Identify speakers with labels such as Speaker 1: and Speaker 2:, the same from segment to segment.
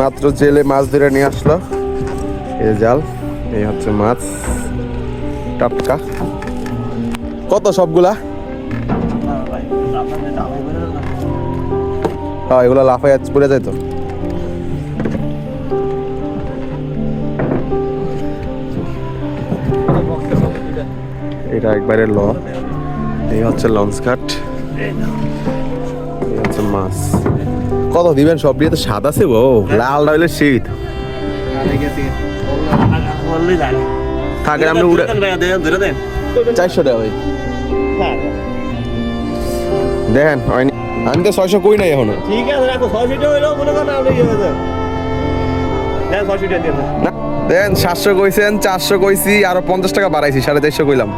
Speaker 1: মাত্র জেলে মাছ ধরে নিয়ে আসলো। এই জাল, এই হচ্ছে মাছ। টাটকা। কত সবগুলা? হ্যাঁ এগুলো লাফাই পড়ে যায় তো। এটা একবারে ল। এই হচ্ছে লঞ্চ ঘাট এই হচ্ছে মাছ। কত দিবেন? সব দিয়ে তো স্বাদ আছে গো লাল হইলে শীত। থাকে আপনি উড়ে চারশো টাকা ভাই। দেখেন আমি তো ছয়শো কই নাই এখনও।
Speaker 2: ঠিক আছে রাখো। মনে করেন আপনি দিয়ে দেন।
Speaker 1: সাতশো কইছেন চারশো কইছি আরও পঞ্চাশ টাকা বাড়াইছি সাড়ে চারশো কইলাম।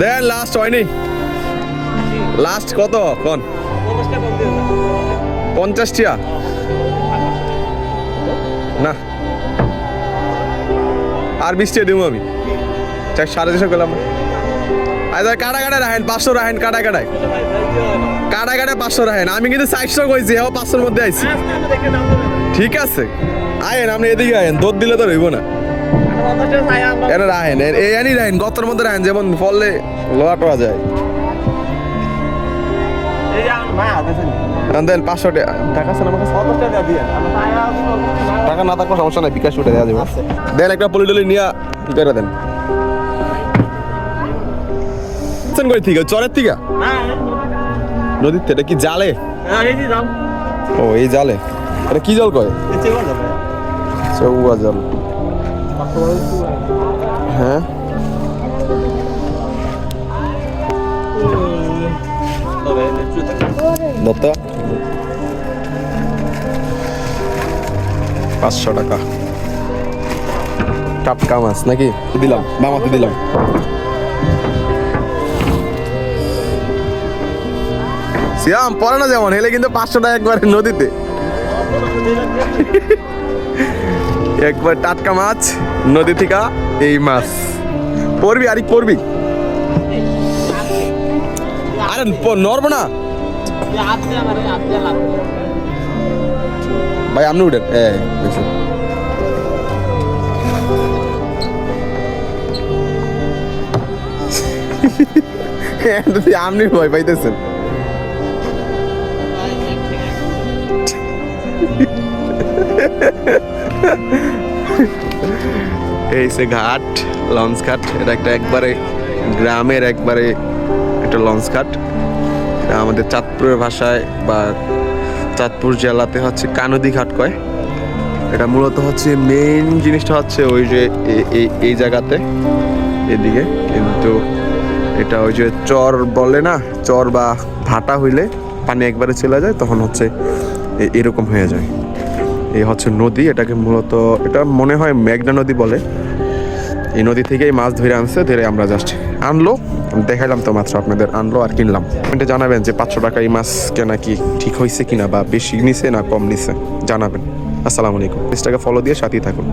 Speaker 1: দেন লাস্ট হয়নি। লাস্ট কত কোন
Speaker 2: পঞ্চাশ টাকা কম দিয়ে দেন।
Speaker 1: পঞ্চাশ টিয়া না আর বিশ টিয়া দিব আমি চার সাড়ে চারশো করলাম আচ্ছা কাটা কাটা রাখেন, পাঁচশো রাখেন কাটা কাটায়। কাটা কাটা পাঁচশো রাখেন আমি কিন্তু চারশো কইছি হ্যাঁ পাঁচশোর মধ্যে আইছি। ঠিক আছে আয়েন, আপনি এদিকে আয়েন, দোদ দিলে তো রইব না। এটা রাহেন এই আনি রাহেন গতর মধ্যে রাহেন যেমন ফললে লোয়া টোয়া যায় দেন পাঁচশো টাকা। আছে না আমার কাছে?
Speaker 2: টাকা আছে,
Speaker 1: থাকলে সমস্যা নাই বিকাশ উঠে দেওয়া যাবে। দেন একটা পলি টলি নিয়ে করে দেন। কই থেকে চরের থেকে? নদীর এটা কি জালে?
Speaker 2: হ্যাঁ।
Speaker 1: ও এই জালে। এটা কি জল কয়?
Speaker 2: চৌয়া
Speaker 1: জল। হ্যাঁ? দত্ত পাঁচশো টাকা। টাটকা মাছ নাকি? দিলাম বামাতে দিলাম। সিয়াম পরে না যেমন হেলে কিন্তু পাঁচশো টাকা একবার নদীতে। একবার টাটকা মাছ নদী থেকে এই মাছ। পড়বি আরে পড়বি আরে নড়বো না। ভাই আপনি উঠেন। এটাতে আপনি ভয় পাইতেছেন। এই সে ঘাট লঞ্চ ঘাট এটা একটা একবারে গ্রামের একবারে একটা লঞ্চ ঘাট। আমাদের চাঁদপুরের ভাষায় বা চাঁদপুর জেলাতে হচ্ছে কানদি ঘাট কয়। এটা মূলত হচ্ছে মেইন জিনিসটা হচ্ছে ওই যে এই জায়গাতে, এদিকে। কিন্তু এটা ওই যে চর বলে না, চর বা ভাটা হইলে পানি একবারে চলে যায়, তখন হচ্ছে এরকম হয়ে যায়। এই হচ্ছে নদী, এটাকে মূলত, এটা মনে হয় মেঘনা নদী বলে। এই নদী থেকেই মাছ ধরে আনছে, ধরে আমরা জাস্ট আনলো, দেখাইলাম তো মাত্র আপনাদের, আনলো আর কিনলাম। কমেন্টে জানাবেন যে পাঁচশো টাকা এই মাছ কেনা কি ঠিক হয়েছে কিনা বা বেশি নিছে না কম নিছে, জানাবেন। আসসালামু আলাইকুম। পেজটাকে ফলো দিয়ে সাথেই থাকুন।